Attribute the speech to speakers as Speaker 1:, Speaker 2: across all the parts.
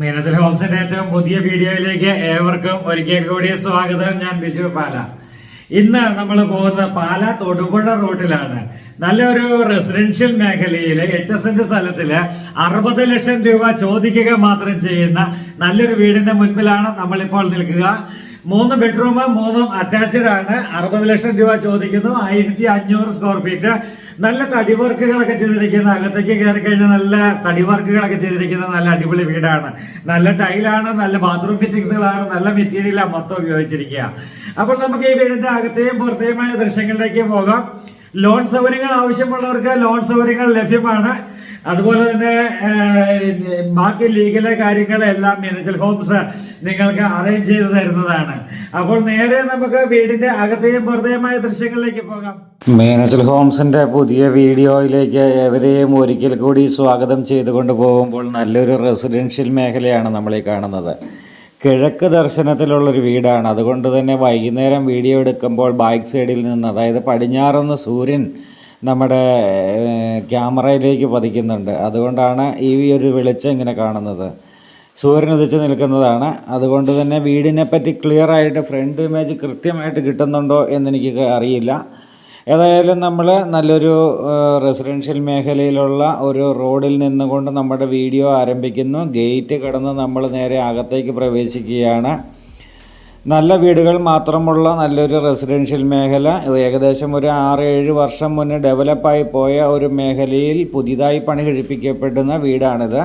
Speaker 1: മീനച്ചൽ ഹോംസിന്റെ ഏറ്റവും പുതിയ വീഡിയോയിലേക്ക് ഏവർക്കും ഒരിക്കൽ കൂടി സ്വാഗതം. ഞാൻ ബിജു പാല. ഇന്ന് നമ്മൾ പോകുന്ന പാല തൊടുപുഴ റൂട്ടിലാണ്. നല്ലൊരു റെസിഡൻഷ്യൽ മേഖലയിൽ എട്ട് സെന്റ് സ്ഥലത്തിൽ അറുപത് ലക്ഷം രൂപ ചോദിക്കുക മാത്രം ചെയ്യുന്ന നല്ലൊരു വീടിന്റെ മുൻപിലാണ് നമ്മളിപ്പോൾ നിൽക്കുക. മൂന്ന് ബെഡ്റൂം മൂന്നും അറ്റാച്ച്ഡ് ആണ്. അറുപത് ലക്ഷം രൂപ ചോദിക്കുന്നു. ആയിരത്തി അഞ്ഞൂറ് സ്ക്വയർ ഫീറ്റ് നല്ല തടി വർക്കുകളൊക്കെ ചെയ്തിരിക്കുന്ന അകത്തേക്ക് കയറി കഴിഞ്ഞാൽ നല്ല തടി വർക്കുകളൊക്കെ ചെയ്തിരിക്കുന്ന നല്ല അടിപൊളി വീടാണ്. നല്ല ടൈലാണ് നല്ല ബാത്റൂം ഫിറ്റിങ്സുകളാണ് നല്ല മെറ്റീരിയലാണ് മൊത്തം ഉപയോഗിച്ചിരിക്കുക. അപ്പോൾ നമുക്ക് ഈ വീടിന്റെ അകത്തെയും പുറത്തെയുമായ ദൃശ്യങ്ങളിലേക്ക് പോകാം. ലോൺ സൗകര്യങ്ങൾ ആവശ്യമുള്ളവർക്ക് ലോൺ സൗകര്യങ്ങൾ ലഭ്യമാണ്. അതുപോലെ തന്നെ ബാക്കി ലീഗലെ കാര്യങ്ങളെല്ലാം മീനച്ചൽ ഹോംസ് നിങ്ങൾക്ക് അറേഞ്ച് ചെയ്തു തരുന്നതാണ്. അപ്പോൾ നേരെ നമുക്ക് വീടിന്റെ അകത്തെയും പുറത്തെയുമായ ദൃശ്യങ്ങളിലേക്ക് പോകാം.
Speaker 2: മീനച്ചൽ ഹോംസിന്റെ പുതിയ വീഡിയോയിലേക്ക് എവരെയും ഒരിക്കൽ കൂടി സ്വാഗതം ചെയ്തുകൊണ്ട് പോകുമ്പോൾ നല്ലൊരു റെസിഡൻഷ്യൽ മേഖലയാണ് നമ്മൾ ഈ കാണുന്നത്. കിഴക്ക് ദർശനത്തിലുള്ളൊരു വീടാണ്. അതുകൊണ്ട് തന്നെ വൈകുന്നേരം വീഡിയോ എടുക്കുമ്പോൾ ബാക്ക് സൈഡിൽ നിന്ന് അതായത് പടിഞ്ഞാറുനിന്ന് സൂര്യൻ നമ്മുടെ ക്യാമറയിലേക്ക് പതിക്കുന്നുണ്ട്. അതുകൊണ്ടാണ് ഈ ഒരു വെളിച്ചം ഇങ്ങനെ കാണുന്നത്. സൂര്യൻ ഉദിച്ച് നിൽക്കുന്നതാണ്. അതുകൊണ്ട് തന്നെ വീടിനെ പറ്റി ക്ലിയർ ആയിട്ട് ഫ്രണ്ട് ഇമേജ് കൃത്യമായിട്ട് കിട്ടുന്നുണ്ടോ എന്നെനിക്ക് അറിയില്ല. ഏതായാലും നമ്മൾ നല്ലൊരു റെസിഡൻഷ്യൽ മേഖലയിലുള്ള ഒരു റോഡിൽ നിന്നുകൊണ്ട് നമ്മുടെ വീഡിയോ ആരംഭിക്കുന്നു. ഗേറ്റ് കടന്ന് നമ്മൾ നേരെ അകത്തേക്ക് പ്രവേശിക്കുകയാണ്. നല്ല വീടുകൾ മാത്രമുള്ള നല്ലൊരു റെസിഡൻഷ്യൽ മേഖല. ഏകദേശം ഒരു ആറ് ഏഴ് വർഷം മുന്നേ ഡെവലപ്പായി പോയ ഒരു മേഖലയിൽ പുതിയതായി പണി കഴിപ്പിക്കപ്പെടുന്ന വീടാണിത്.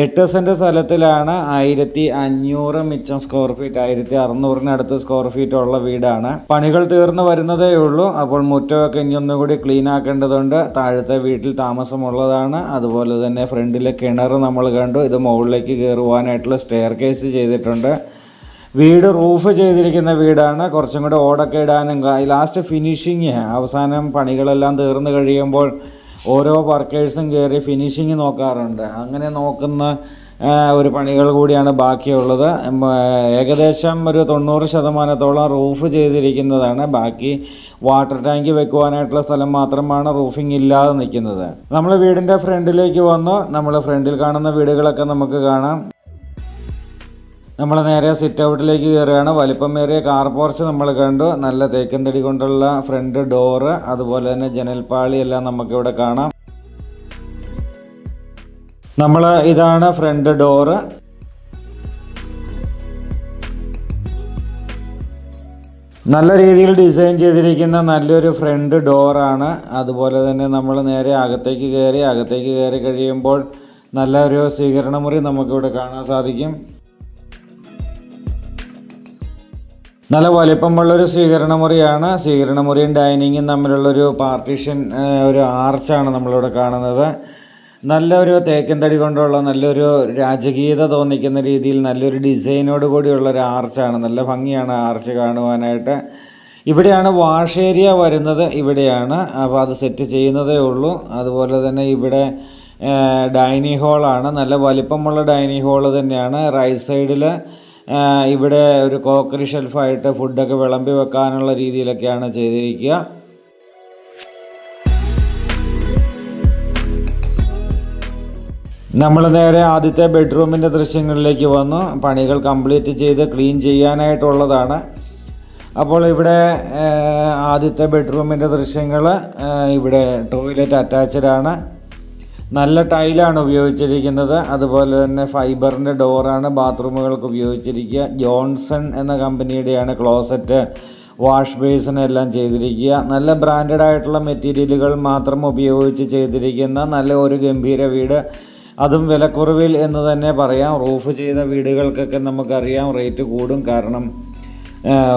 Speaker 2: എട്ട് സെന്റ് സ്ഥലത്തിലാണ് ആയിരത്തി അഞ്ഞൂറ് മിച്ചം സ്ക്വയർ ഫീറ്റ് ആയിരത്തി അറുന്നൂറിനടുത്ത് സ്ക്വയർ ഫീറ്റ് ഉള്ള വീടാണ്. പണികൾ തീർന്നു വരുന്നതേ ഉള്ളൂ. അപ്പോൾ മുറ്റമൊക്കെ ഇനി ഒന്നുകൂടി ക്ലീൻ ആക്കേണ്ടതുണ്ട്. താഴത്തെ വീട്ടിൽ താമസമുള്ളതാണ്. അതുപോലെ തന്നെ ഫ്രണ്ടിലെ കിണർ നമ്മൾ കണ്ടു. ഇത് മുകളിലേക്ക് കയറുവാനായിട്ടുള്ള സ്റ്റെയർ കേസ് ചെയ്തിട്ടുണ്ട്. വീട് റൂഫ് ചെയ്തിരിക്കുന്ന വീടാണ്. കുറച്ചും കൂടെ ഓടൊക്കെ ഇടാനും ലാസ്റ്റ് ഫിനിഷിങ് അവസാനം പണികളെല്ലാം തീർന്നു കഴിയുമ്പോൾ ഓരോ വർക്കേഴ്സും കയറി ഫിനിഷിങ് നോക്കാറുണ്ട്. അങ്ങനെ നോക്കുന്ന ഒരു പണികൾ കൂടിയാണ് ബാക്കിയുള്ളത്. ഏകദേശം ഒരു തൊണ്ണൂറ് ശതമാനത്തോളം റൂഫ് ചെയ്തിരിക്കുന്നതാണ്. ബാക്കി വാട്ടർ ടാങ്ക് വെക്കുവാനായിട്ടുള്ള സ്ഥലം മാത്രമാണ് റൂഫിംഗ് ഇല്ലാതെ നിൽക്കുന്നത്. നമ്മൾ വീടിന്റെ ഫ്രണ്ടിലേക്ക് വന്നു. നമ്മൾ ഫ്രണ്ടിൽ കാണുന്ന വീടുകളൊക്കെ നമുക്ക് കാണാം. നമ്മൾ നേരെ സിറ്റ് ഔട്ടിലേക്ക് കയറുകയാണ്. വലിപ്പമേറിയ കാർ പോർച്ച് നമ്മൾ കണ്ടു. നല്ല തേക്കൻ തടി കൊണ്ടുള്ള ഫ്രണ്ട് ഡോറ് അതുപോലെ തന്നെ ജനൽപ്പാളി എല്ലാം നമുക്കിവിടെ കാണാം. നമ്മൾ ഇതാണ് ഫ്രണ്ട് ഡോറ് നല്ല രീതിയിൽ ഡിസൈൻ ചെയ്തിരിക്കുന്ന നല്ലൊരു ഫ്രണ്ട് ഡോറാണ് അതുപോലെ തന്നെ നമ്മൾ നേരെ അകത്തേക്ക് കയറി അകത്തേക്ക് കയറി കഴിയുമ്പോൾ നല്ലൊരു സ്വീകരണമുറി നമുക്കിവിടെ കാണാൻ സാധിക്കും. നല്ല വലിപ്പമുള്ളൊരു സ്വീകരണ മുറിയാണ് സ്വീകരണ മുറിയും ഡൈനിങ്ങും തമ്മിലുള്ളൊരു പാർട്ടീഷൻ ഒരു ആർച്ചാണ് നമ്മളിവിടെ കാണുന്നത്. നല്ലൊരു തേക്കൻ തടി കൊണ്ടുള്ള നല്ലൊരു രാജകീയത തോന്നിക്കുന്ന രീതിയിൽ നല്ലൊരു ഡിസൈനോട് കൂടിയുള്ള ഒരു ആർച്ചാണ്. നല്ല ഭംഗിയാണ് ആർച്ച് കാണുവാനായിട്ട്. ഇവിടെയാണ് വാഷ് ഏരിയ വരുന്നത്. ഇവിടെയാണ്. അപ്പോൾ അത് സെറ്റ് ചെയ്യുന്നതേ ഉള്ളൂ. അതുപോലെ തന്നെ ഇവിടെ ഡൈനിങ് ഹാളാണ്. നല്ല വലിപ്പമുള്ള ഡൈനിങ് ഹാൾ തന്നെയാണ്. റൈറ്റ് സൈഡിൽ ഇവിടെ ഒരു കോക്കറി ഷെൽഫായിട്ട് ഫുഡൊക്കെ വിളമ്പി വെക്കാനുള്ള രീതിയിലൊക്കെയാണ് ചെയ്തിരിക്കുക. നമ്മൾ നേരെ ആദ്യത്തെ ബെഡ്റൂമിന്റെ ദൃശ്യങ്ങളിലേക്ക് വന്നു. പണികൾ കംപ്ലീറ്റ് ചെയ്ത് ക്ലീൻ ചെയ്യാനായിട്ടുള്ളതാണ്. അപ്പോൾ ഇവിടെ ആദ്യത്തെ ബെഡ്റൂമിന്റെ ദൃശ്യങ്ങൾ ഇവിടെ ടോയ്ലറ്റ് അറ്റാച്ച്ഡ് ആണ് നല്ല ടൈലാണ് ഉപയോഗിച്ചിരിക്കുന്നത്. അതുപോലെ തന്നെ ഫൈബറിന്റെ ഡോറാണ് ബാത്റൂമുകൾക്ക് ഉപയോഗിച്ചിരിക്കുക. ജോൺസൺ എന്ന കമ്പനിയുടെയാണ് ക്ലോസറ്റ് വാഷ് ബേസിനെല്ലാം ചെയ്തിരിക്കുക. നല്ല ബ്രാൻഡഡ് ആയിട്ടുള്ള മെറ്റീരിയലുകൾ മാത്രം ഉപയോഗിച്ച് ചെയ്തിരിക്കുന്ന നല്ല ഒരു ഗംഭീര വീട്. അതും വിലക്കുറവിൽ എന്ന് തന്നെ പറയാം. റൂഫ് ചെയ്ത വീടുകൾക്കൊക്കെ നമുക്കറിയാം റേറ്റ് കൂടും. കാരണം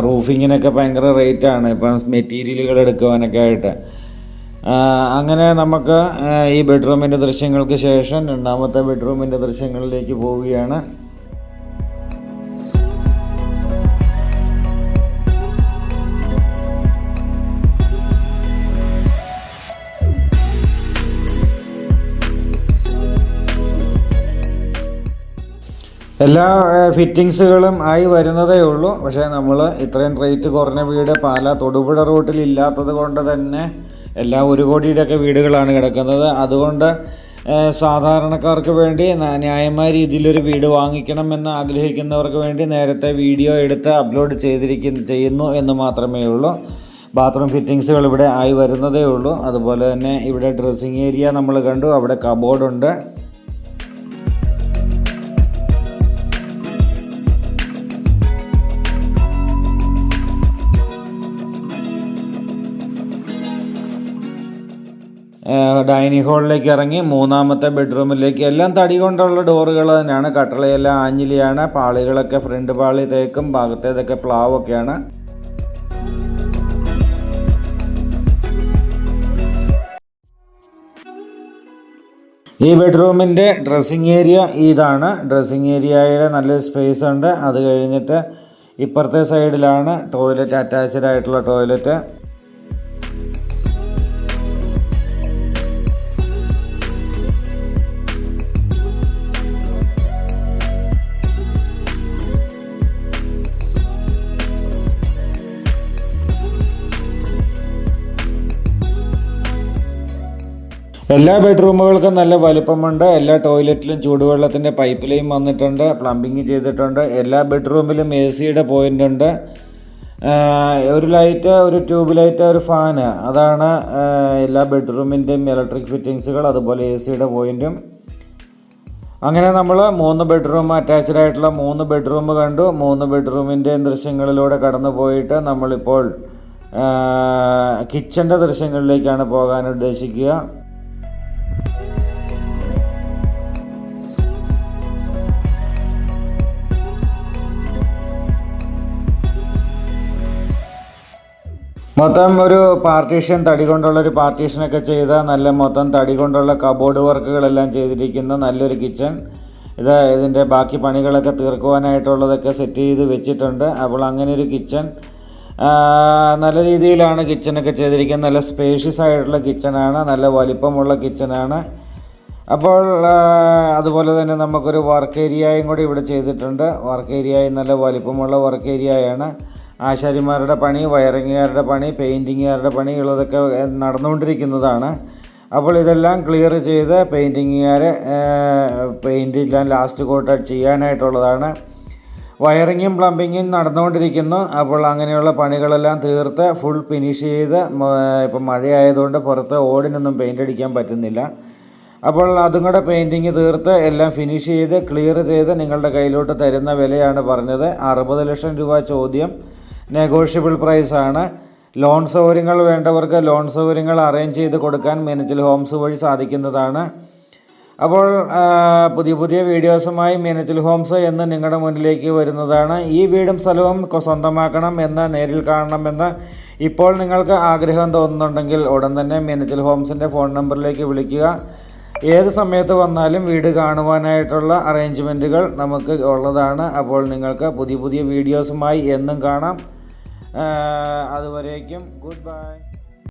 Speaker 2: റൂഫിങ്ങിനൊക്കെ ഭയങ്കര റേറ്റാണ്. ഇപ്പം മെറ്റീരിയലുകൾ എടുക്കുവാനൊക്കെ ആയിട്ട്. അങ്ങനെ നമുക്ക് ഈ ബെഡ്റൂമിന്റെ ദൃശ്യങ്ങൾക്ക് ശേഷം രണ്ടാമത്തെ ബെഡ്റൂമിന്റെ ദൃശ്യങ്ങളിലേക്ക് പോവുകയാണ്. എല്ലാ ഫിറ്റിങ്സുകളും ആയി വരുന്നതേ ഉള്ളൂ. പക്ഷേ നമ്മൾ ഇത്രയും റേറ്റ് കുറഞ്ഞ വീട് പാല തൊടുപുഴ റൂട്ടിൽ ഇല്ലാത്തത് കൊണ്ട് തന്നെ എല്ലാം ഒരു കോടിയുടെയൊക്കെ വീടുകളാണ് കിടക്കുന്നത്. അതുകൊണ്ട് സാധാരണക്കാർക്ക് വേണ്ടി ന്യായമായ രീതിയിലൊരു വീട് വാങ്ങിക്കണം എന്ന് ആഗ്രഹിക്കുന്നവർക്ക് വേണ്ടി നേരത്തെ വീഡിയോ എടുത്ത് അപ്ലോഡ് ചെയ്തിരിക്കുന്ന ചെയ്യുന്നു എന്ന് മാത്രമേ ഉള്ളൂ. ബാത്റൂം ഫിറ്റിങ്സുകൾ ഇവിടെ ആയി വരുന്നതേ ഉള്ളൂ. അതുപോലെ തന്നെ ഇവിടെ ഡ്രസ്സിങ് ഏരിയ നമ്മൾ കണ്ടു. അവിടെ കബോർഡുണ്ട്. ഡൈനിങ് ഹാളിലേക്ക് ഇറങ്ങി മൂന്നാമത്തെ ബെഡ്റൂമിലേക്ക് എല്ലാം തടി കൊണ്ടുള്ള ഡോറുകൾ തന്നെയാണ്. കട്ടളയെല്ലാം ആഞ്ഞിലിയാണ് പാളികളൊക്കെ ഫ്രണ്ട് പാളി തേക്കും ഭാഗത്തേതൊക്കെ പ്ലാവൊക്കെയാണ്. ഈ ബെഡ്റൂമിന്റെ ഡ്രസ്സിങ് ഏരിയ ഇതാണ്. ഡ്രസ്സിങ് ഏരിയയുടെ നല്ല സ്പേസ് ഉണ്ട്. അത് കഴിഞ്ഞിട്ട് ഇപ്പുറത്തെ സൈഡിലാണ് ടോയ്ലറ്റ് അറ്റാച്ച്ഡ് ആയിട്ടുള്ള ടോയ്ലറ്റ്. എല്ലാ ബെഡ്റൂമുകൾക്കും നല്ല വലിപ്പമുണ്ട്. എല്ലാ ടോയ്ലറ്റിലും ചൂടുവെള്ളത്തിന്റെ പൈപ്പ് ലൈൻ വന്നിട്ടുണ്ട്. പ്ലംബിങ് ചെയ്തിട്ടുണ്ട്. എല്ലാ ബെഡ്റൂമിലും എ സിയുടെ പോയിന്റ് ഉണ്ട്. ഒരു ലൈറ്റ് ഒരു ട്യൂബ് ലൈറ്റ് ഒരു ഫാന്. അതാണ് എല്ലാ ബെഡ്റൂമിന്റെയും ഇലക്ട്രിക് ഫിറ്റിങ്സുകൾ അതുപോലെ എ സിയുടെ പോയിന്റും അങ്ങനെ നമ്മൾ മൂന്ന് ബെഡ്റൂം അറ്റാച്ച്ഡ് ആയിട്ടുള്ള മൂന്ന് ബെഡ്റൂം കണ്ടു. മൂന്ന് ബെഡ്റൂമിന്റെയും ദൃശ്യങ്ങളിലൂടെ കടന്നു പോയിട്ട് നമ്മളിപ്പോൾ കിച്ചന്റെ ദൃശ്യങ്ങളിലേക്കാണ് പോകാൻ ഉദ്ദേശിക്കുക. മൊത്തം ഒരു പാർട്ടീഷൻ തടി കൊണ്ടുള്ള ഒരു പാർട്ടീഷനൊക്കെ ചെയ്ത നല്ല മൊത്തം തടി കൊണ്ടുള്ള കബോർഡ് വർക്കുകളെല്ലാം ചെയ്തിരിക്കുന്ന നല്ലൊരു കിച്ചൺ. ഇത് ഇതിന്റെ ബാക്കി പണികളൊക്കെ തീർക്കുവാനായിട്ടുള്ളതൊക്കെ സെറ്റ് ചെയ്ത് വെച്ചിട്ടുണ്ട്. അപ്പോൾ അങ്ങനെ ഒരു കിച്ചൺ നല്ല രീതിയിലാണ് കിച്ചണൊക്കെ ചെയ്തിരിക്കുന്നത്. നല്ല സ്പേഷ്യസ് ആയിട്ടുള്ള കിച്ചണാണ് നല്ല വലിപ്പമുള്ള കിച്ചണാണ്. അപ്പോൾ അതുപോലെ തന്നെ നമുക്കൊരു വർക്ക് ഏരിയയും കൂടി ഇവിടെ ചെയ്തിട്ടുണ്ട്. വർക്ക് ഏരിയയും നല്ല വലിപ്പമുള്ള വർക്ക് ഏരിയയാണ്. ആശാരിമാരുടെ പണി വയറിങ്ങുകാരുടെ പണി പെയിന്റിങ്ങുകാരുടെ പണികളതൊക്കെ നടന്നുകൊണ്ടിരിക്കുന്നതാണ്. അപ്പോൾ ഇതെല്ലാം ക്ലിയർ ചെയ്ത് പെയിന്റിങ്ങുകാർ പെയിന്റ് എല്ലാം ലാസ്റ്റ് കോട്ട് ചെയ്യാനായിട്ടുള്ളതാണ്. വയറിങ്ങും പ്ലംബിങ്ങും നടന്നുകൊണ്ടിരിക്കുന്നു. അപ്പോൾ അങ്ങനെയുള്ള പണികളെല്ലാം തീർത്ത് ഫുൾ ഫിനിഷ് ചെയ്ത് ഇപ്പം മഴയായതുകൊണ്ട് പുറത്ത് ഓടിനൊന്നും പെയിന്റ് അടിക്കാൻ പറ്റുന്നില്ല. അപ്പോൾ അതും കൂടെ പെയിന്റിങ് തീർത്ത് എല്ലാം ഫിനിഷ് ചെയ്ത് ക്ലിയർ ചെയ്ത് നിങ്ങളുടെ കയ്യിലോട്ട് തരുന്ന വിലയാണ് പറഞ്ഞത്. അറുപത് ലക്ഷം രൂപ ചോദ്യം. നെഗോഷ്യബിൾ പ്രൈസാണ് ലോൺ സൗകര്യങ്ങൾ വേണ്ടവർക്ക് ലോൺ സൗകര്യങ്ങൾ അറേഞ്ച് ചെയ്ത് കൊടുക്കാൻ മീനച്ചിൽ ഹോംസ് വഴി സാധിക്കുന്നതാണ്. അപ്പോൾ പുതിയ പുതിയ വീഡിയോസുമായി മീനച്ചിൽ ഹോംസ് എന്ന് നിങ്ങളുടെ മുന്നിലേക്ക് വരുന്നതാണ്. ഈ വീടും സ്ഥലവും സ്വന്തമാക്കണം എന്ന് നേരിൽ കാണണമെന്ന് ഇപ്പോൾ നിങ്ങൾക്ക് ആഗ്രഹം തോന്നുന്നുണ്ടെങ്കിൽ ഉടൻ തന്നെ മീനച്ചിൽ ഹോംസിന്റെ ഫോൺ നമ്പറിലേക്ക് വിളിക്കുക. ഏത് സമയത്ത് വന്നാലും വീട് കാണുവാനായിട്ടുള്ള അറേഞ്ച്മെന്റുകൾ നമുക്ക് ഉള്ളതാണ്. അപ്പോൾ നിങ്ങൾക്ക് പുതിയ പുതിയ വീഡിയോസുമായി എന്നും കാണാം. അതുവരേക്കും. Good bye